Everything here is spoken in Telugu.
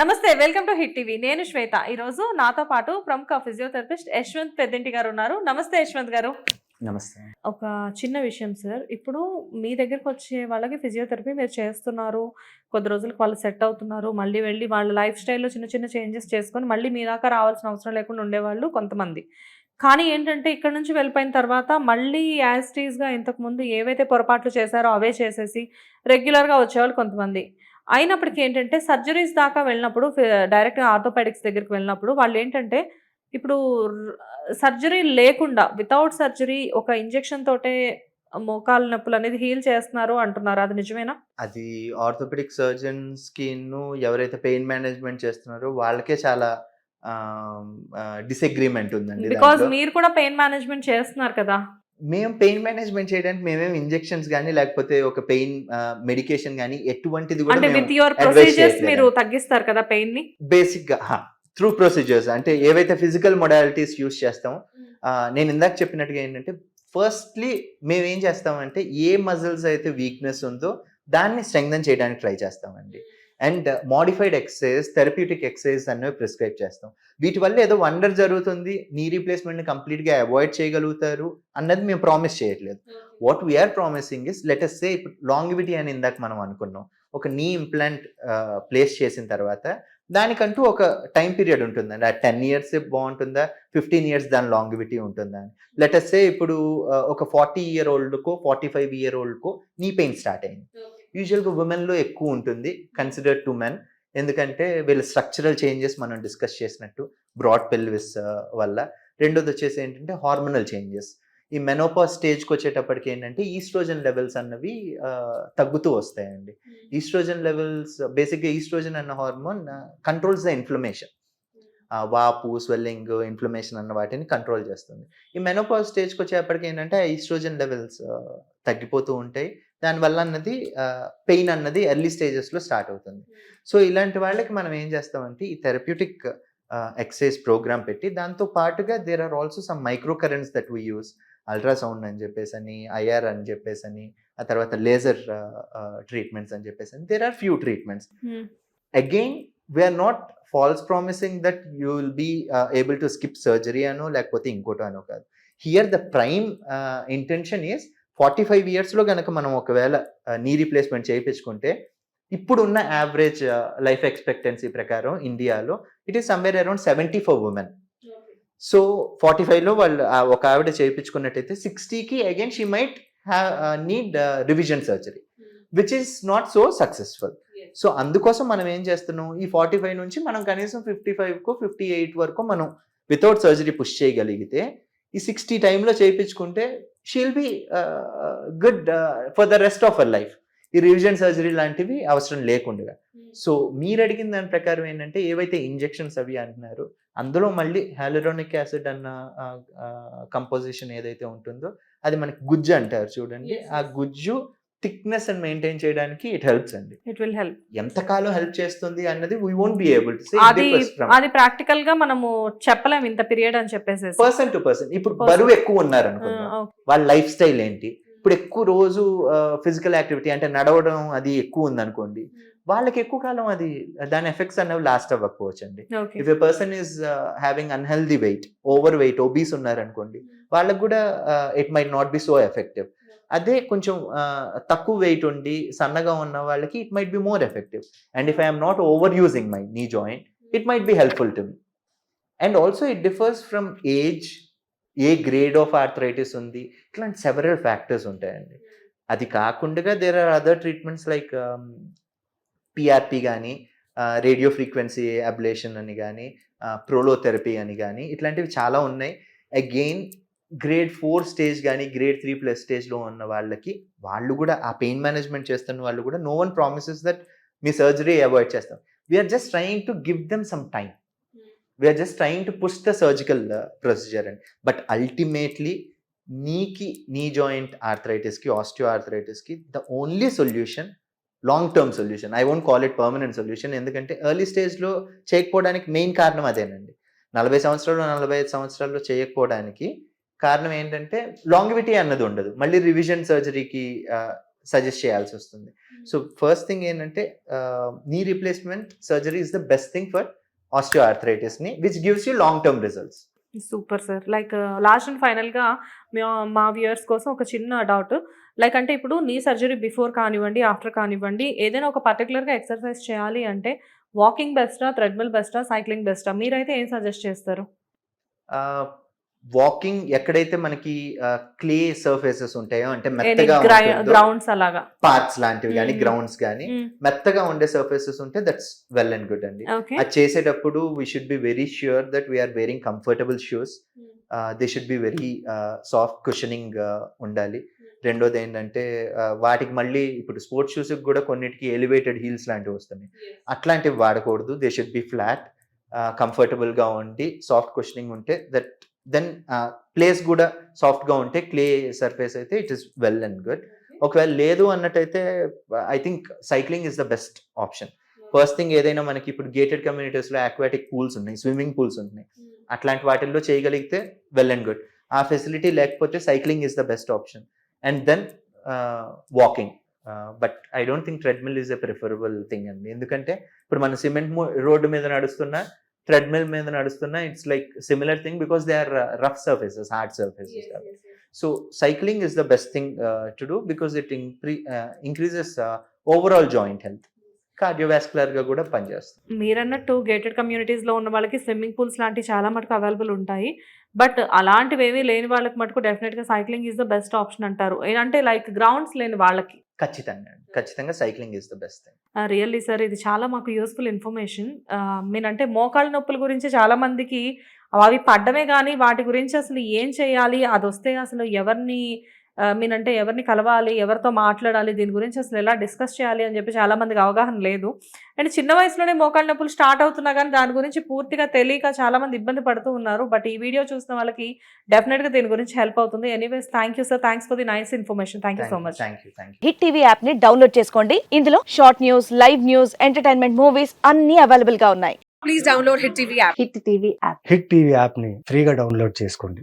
నమస్తే వెల్కమ్ టు హిట్ టీవీ. నేను శ్వేత. ఈ రోజు నాతో పాటు ప్రముఖ ఫిజియోథెరపిస్ట్ యశ్వంత్ పెద్దింటి గారు ఉన్నారు. నమస్తే యశ్వంత్ గారు. నమస్తే. ఒక చిన్న విషయం సార్. ఇప్పుడు మీ దగ్గరకు వచ్చే వాళ్ళకి ఫిజియోథెరపీ మీరు చేస్తున్నారు. కొద్ది రోజులకు వాళ్ళు సెట్ అవుతున్నారు. మళ్ళీ వెళ్ళి వాళ్ళ లైఫ్ స్టైల్లో చిన్న చిన్న చేంజెస్ చేసుకొని మళ్ళీ మీ దాకా రావాల్సిన అవసరం లేకుండా ఉండేవాళ్ళు కొంతమంది. కానీ ఏంటంటే ఇక్కడ నుంచి వెళ్ళిపోయిన తర్వాత మళ్ళీ యాజ్ టీజ్గా ఇంతకుముందు ఏవైతే పొరపాట్లు చేశారో అవే చేసేసి రెగ్యులర్గా వచ్చేవాళ్ళు కొంతమంది. అయినప్పటికీ ఏంటంటే సర్జరీస్ దాకా వెళ్ళినప్పుడు డైరెక్ట్గా ఆర్థోపెడిక్స్ దగ్గరికి వెళ్ళినప్పుడు వాళ్ళు ఏంటంటే ఇప్పుడు సర్జరీ లేకుండా వితౌట్ సర్జరీ ఒక ఇంజెక్షన్ తోటే మోకాలు నొప్పులు అనేది హీల్ చేస్తున్నారు అంటున్నారు? అది నిజమేనా? అది ఆర్థోపెడిక్ సర్జన్స్కి ఎవరైతే పెయిన్ మేనేజ్మెంట్ చేస్తున్నారో వాళ్ళకే చాలా డిసగ్రిమెంట్ ఉందండి బికాజ్ దాంట్లో. మీరు కూడా పెయిన్ మేనేజ్మెంట్ చేస్తున్నారు కదా? మేము పెయిన్ మేనేజ్మెంట్ చేయడానికి మేమేం ఇంజెక్షన్స్ కానీ లేకపోతే ఒక పెయిన్ మెడికేషన్ కానీ ఎటువంటిది కూడా అంటే మేము విత్ యువర్ advise ప్రొసీజర్స్. మీరు తగ్గిస్తారు కదా పెయిన్ని? బేసిక్గా త్రూ ప్రొసీజర్స్ అంటే ఏవైతే ఫిజికల్ మొడాలిటీస్ యూస్ చేస్తామో ఆ, నేను ఇందాక చెప్పినట్టుగా ఏంటంటే ఫస్ట్లీ మేము ఏం చేస్తామంటే ఏ మజిల్స్ అయితే వీక్నెస్ ఉందో దాన్ని స్ట్రెంగ్థన్ చేయడానికి ట్రై చేస్తామండి. And modified exercise therapeutic exercise అనేవి ప్రిస్క్రైబ్ చేస్తాం. వీటి వల్ల ఏదో వండర్ జరుగుతుంది నీ రీప్లేస్మెంట్ కంప్లీట్గా అవాయిడ్ చేయగలుగుతారు అన్నది మేము ప్రామిస్ చేయట్లేదు. What we are promising is let us say ఇప్పుడు లాంగివిటీ అని ఇందాక మనం అనుకున్నాం. ఒక నీ ఇంప్లాంట్ ప్లేస్ చేసిన తర్వాత దానికంటూ ఒక టైం పీరియడ్ ఉంటుందండి ఆ టెన్ ఇయర్స్ బాగుంటుందా? ఫిఫ్టీన్ ఇయర్స్ దాని లాంగివిటీ ఉంటుందా? అని లెట్ అస్ సే ఇప్పుడు ఒక ఫార్టీ ఇయర్ ఓల్డ్కో ఫార్టీ ఫైవ్ ఇయర్ ఓల్డ్కో నీ పెయిన్ స్టార్ట్ అయింది. యూజువల్గా ఉమెన్లో ఎక్కువ ఉంటుంది కన్సిడర్ టు మెన్ ఎందుకంటే వీళ్ళ స్ట్రక్చరల్ చేంజెస్ మనం డిస్కస్ చేసినట్టు బ్రాడ్ పెల్విస్ వల్ల. రెండోది వచ్చేసి ఏంటంటే హార్మోనల్ చేంజెస్ ఈ మెనోపాస్ స్టేజ్కి వచ్చేటప్పటికి ఏంటంటే ఈస్ట్రోజన్ లెవెల్స్ అన్నవి ఆ, తగ్గుతూ వస్తాయండి. ఈస్ట్రోజన్ లెవెల్స్ బేసిక్గా ఈస్ట్రోజన్ అన్న హార్మోన్ కంట్రోల్స్ ద ఇన్ఫ్లమేషన్ వాపు స్వెల్లింగ్ ఇన్ఫ్లమేషన్ అన్న వాటిని కంట్రోల్ చేస్తుంది. ఈ మెనోపాజ్ స్టేజ్కి వచ్చేప్పటికి ఏంటంటే ఈస్ట్రోజన్ లెవెల్స్ తగ్గిపోతూ ఉంటాయి. దానివల్ల అన్నది పెయిన్ అన్నది ఎర్లీ స్టేజెస్లో స్టార్ట్ అవుతుంది. సో ఇలాంటి వాళ్ళకి మనం ఏం చేస్తామంటే ఈ థెరప్యూటిక్ ఎక్సైజ్ ప్రోగ్రామ్ పెట్టి దాంతో పాటుగా there are also some micro currents that we use ultrasound అని చెప్పేసి అని ఐఆర్ అని చెప్పేసి అని ఆ తర్వాత లేజర్ ట్రీట్మెంట్స్ అని చెప్పేసి అని there are few treatments again we are not false promising that you will be able to skip surgery అనో లేకపోతే ఇంకోటో అనో కాదు. Here the prime intention is forty five ఇయర్స్లో కనుక మనం ఒకవేళ నీ రీప్లేస్మెంట్ చేయించుకుంటే ఇప్పుడున్న యావరేజ్ లైఫ్ ఎక్స్పెక్టెన్సీ ప్రకారం ఇండియాలో it is somewhere around seventy for women so forty ఫైవ్లో వాళ్ళు ఒక ఆవిడ చేయించుకున్నట్టయితే సిక్స్టీకి again she might need revision surgery which is not so successful so అందుకోసం మనం ఏం చేస్తున్నాం? ఈ ఫార్టీ ఫైవ్ నుంచి మనం కనీసం ఫిఫ్టీ ఫైవ్కో ఫిఫ్టీ ఎయిట్ వరకు మనం వితౌట్ సర్జరీ పుష్ చేయగలిగితే ఈ సిక్స్టీ టైంలో చేయించుకుంటే she'll be good for the rest of our life ఈ రివిజన్ సర్జరీ లాంటివి అవసరం లేకుండా సో మీరు అడిగిన దాని ప్రకారం ఏంటంటే ఏవైతే ఇంజెక్షన్స్ అవి అంటున్నారు అందులో మళ్ళీ హ్యాలరోనిక్ యాసిడ్ అన్న కంపోజిషన్ ఏదైతే ఉంటుందో అది మనకి గుజ్జు అంటారు చూడండి. ఆ. గుజ్జు థిక్నెస్ అని మెయింటైన్ చేయడానికి ఇట్ హెల్ప్స్ అండి. ఇట్ విల్ హెల్ప్ ఎంతకాలం హెల్ప్ చేస్తుంది అన్నది వీ వోంట్ బి ఏబుల్ అది అది ప్రాక్టికల్గా మనము చెప్పలేం ఇంత పీరియడ్ అని చెప్పేసి పర్సన్ టు పర్సన్ ఇప్పుడు. బరువు ఎక్కువ ఉన్నారు అనుకుందాం వాళ్ళ లైఫ్ స్టైల్ ఏంటి? ఇప్పుడు ఎక్కువ రోజు ఫిజికల్ యాక్టివిటీ అంటే నడవడం అది ఎక్కువ ఉంది అనుకోండి వాళ్ళకి ఎక్కువ కాలం అది దాని ఎఫెక్ట్స్ అనేవి లాస్ట్ అవ్వకపోవచ్చు అండి if a person is having unhealthy weight over weight obese ఉన్నారనుకోండి వాళ్ళకి కూడా it might not be so effective అదే కొంచెం తక్కువ వెయిట్ ఉండి సన్నగా ఉన్న వాళ్ళకి it might be more effective and if I'm not over using my knee joint it might be helpful to me and also it differs from age A grade of arthritis ఉంది ఇట్లాంటి సెవరల్ ఫ్యాక్టర్స్ ఉంటాయండి. అది కాకుండా there are other treatments like PRP కానీ రేడియో ఫ్రీక్వెన్సీ అబ్లేషన్ అని కానీ ప్రోలోథెరపీ అని కానీ ఇట్లాంటివి చాలా ఉన్నాయి. అగైన్ గ్రేడ్ ఫోర్ స్టేజ్ కానీ గ్రేడ్ త్రీ ప్లస్ స్టేజ్లో ఉన్న వాళ్ళకి వాళ్ళు కూడా ఆ పెయిన్ మేనేజ్మెంట్ చేస్తున్న వాళ్ళు కూడా నో వన్ ప్రామిసెస్ దట్ మీ సర్జరీ అవాయిడ్ చేస్తాం. We are just trying to give them some time we are just trying to push the surgical procedure అండి బట్ అల్టిమేట్లీ నీకి నీ జాయింట్ ఆర్థరైటిస్కి osteo ఆర్థరైటిస్కి the only solution long term solution I won't call it permanent solution ఎందుకంటే ఎర్లీ స్టేజ్లో చేయకపోవడానికి మెయిన్ కారణం అదేనండి. నలభై సంవత్సరాలు నలభై ఐదు సంవత్సరాల్లో చేయకపోవడానికి కారణం ఏంటంటే లాంగివిటీ అన్నది ఉండదు. మళ్ళీ రివిజన్ సర్జరీకి సజెస్ట్ చేయాల్సి వస్తుంది. సో ఫస్ట్ థింగ్ ఏంటంటే knee replacement surgery is the best thing for osteo ఆర్థరైటిస్ని which gives you long term results super sir like last and ఫైనల్గా మా వ్యూయర్స్ కోసం ఒక చిన్న డౌట్ లైక్ అంటే ఇప్పుడు నీ సర్జరీ బిఫోర్ కానివ్వండి ఆఫ్టర్ కానివ్వండి ఏదైనా ఒక పర్టికులర్గా ఎక్సర్సైజ్ చేయాలి అంటే వాకింగ్ బెస్టా థ్రెడ్మిల్ బెస్టా సైక్లింగ్ బెస్టా మీరైతే ఏం సజెస్ట్ చేస్తారు? వాకింగ్ ఎక్కడైతే మనకి క్లే సర్ఫేసెస్ ఉంటాయో అంటే మెత్తగా గ్రౌండ్స్ అలాగా. పార్క్స్ లాంటివి కానీ. గ్రౌండ్స్ కానీ మెత్తగా ఉండే సర్ఫేసెస్ ఉంటే దట్స్ వెల్ అండ్ గుడ్ అండి. అది చేసేటప్పుడు we should be very sure that we are wearing comfortable shoes they should be very soft cushioning ఉండాలి. రెండోది ఏంటంటే వాటికి మళ్ళీ ఇప్పుడు స్పోర్ట్స్ షూస్ కూడా కొన్నిటికి ఎలివేటెడ్ హీల్స్ లాంటివి వస్తున్నాయి. అట్లాంటివి వాడకూడదు. దే షుడ్ బి ఫ్లాట్ కంఫర్టబుల్గా ఉండి సాఫ్ట్ కుషనింగ్ ఉంటే దట్ దెన్ ప్లేస్ కూడా సాఫ్ట్గా ఉంటే క్లే సర్ఫేస్ అయితే it is well and good ఒకవేళ లేదు అన్నట్టయితే I think cycling is the best option first thing ఏదైనా మనకి ఇప్పుడు గేటెడ్ కమ్యూనిటీస్లో అక్వాటిక్ పూల్స్ ఉన్నాయి స్విమ్మింగ్ పూల్స్ ఉన్నాయి. అట్లాంటి వాటిల్లో చేయగలిగితే వెల్ అండ్ గుడ్ ఆ ఫెసిలిటీ లేకపోతే cycling is the best option and then walking but I don't think treadmill is a preferable thing అండి. ఎందుకంటే ఇప్పుడు మన సిమెంట్ రోడ్డు మీద నడుస్తున్నా ట్రెడ్మిల్ మీద నడుస్తున్నా it's like similar thing because they are rough surfaces hard surfaces so cycling is the best thing to do because it increases overall joint health కార్డియోవాస్కులర్గా కూడా పనిచేస్తుంది. మీరన్నట్టు గేటెడ్ కమ్యూనిటీస్లో ఉన్న వాళ్ళకి స్విమ్మింగ్ పూల్స్ లాంటివి చాలా మటుకు అవైలబుల్ ఉంటాయి. బట్ అలాంటివి ఏమీ లేని వాళ్ళకి మటుకు డెఫినెట్గా cycling is the best option అంటారు. అంటే లైక్ గ్రౌండ్స్ లేని వాళ్ళకి. ఖచ్చితంగా ఖచ్చితంగా cycling is the best thing. Really sir ఇది చాలా మాకు యూస్ఫుల్ ఇన్ఫర్మేషన్. మీనంటే మోకాళ్ళ నొప్పుల గురించి చాలా మందికి అవి పడ్డమే కానీ వాటి గురించి అసలు ఏం చేయాలి అది వస్తే అసలు ఎవరిని మీనంటే ఎవరిని కలవాలి ఎవరితో మాట్లాడాలి దీని గురించి అసలు ఎలా డిస్కస్ చేయాలి అని చెప్పి చాలా మందికి అవగాహన లేదు. అండ్ చిన్న వయసులోనే మోకాళ్ళ నొప్పులు స్టార్ట్ అవుతున్నా కానీ దాని గురించి పూర్తిగా తెలియక చాలా మంది ఇబ్బంది పడుతూ ఉన్నారు. బట్ ఈ వీడియో చూసిన వాళ్ళకి డెఫినెట్గా దీని గురించి హెల్ప్ అవుతుంది. Anyways thank you sir. Thanks for the nice information. Thank you so much. Hit TV యాప్ని డౌన్లోడ్ చేసుకోండి. ఇందులో short news live news entertainment movies అన్ని అవైలబుల్గా ఉన్నాయి. Please download Hit TV app. Hit TV app. Hit TV యాప్ని ఫ్రీగా డౌన్లోడ్ చేసుకోండి.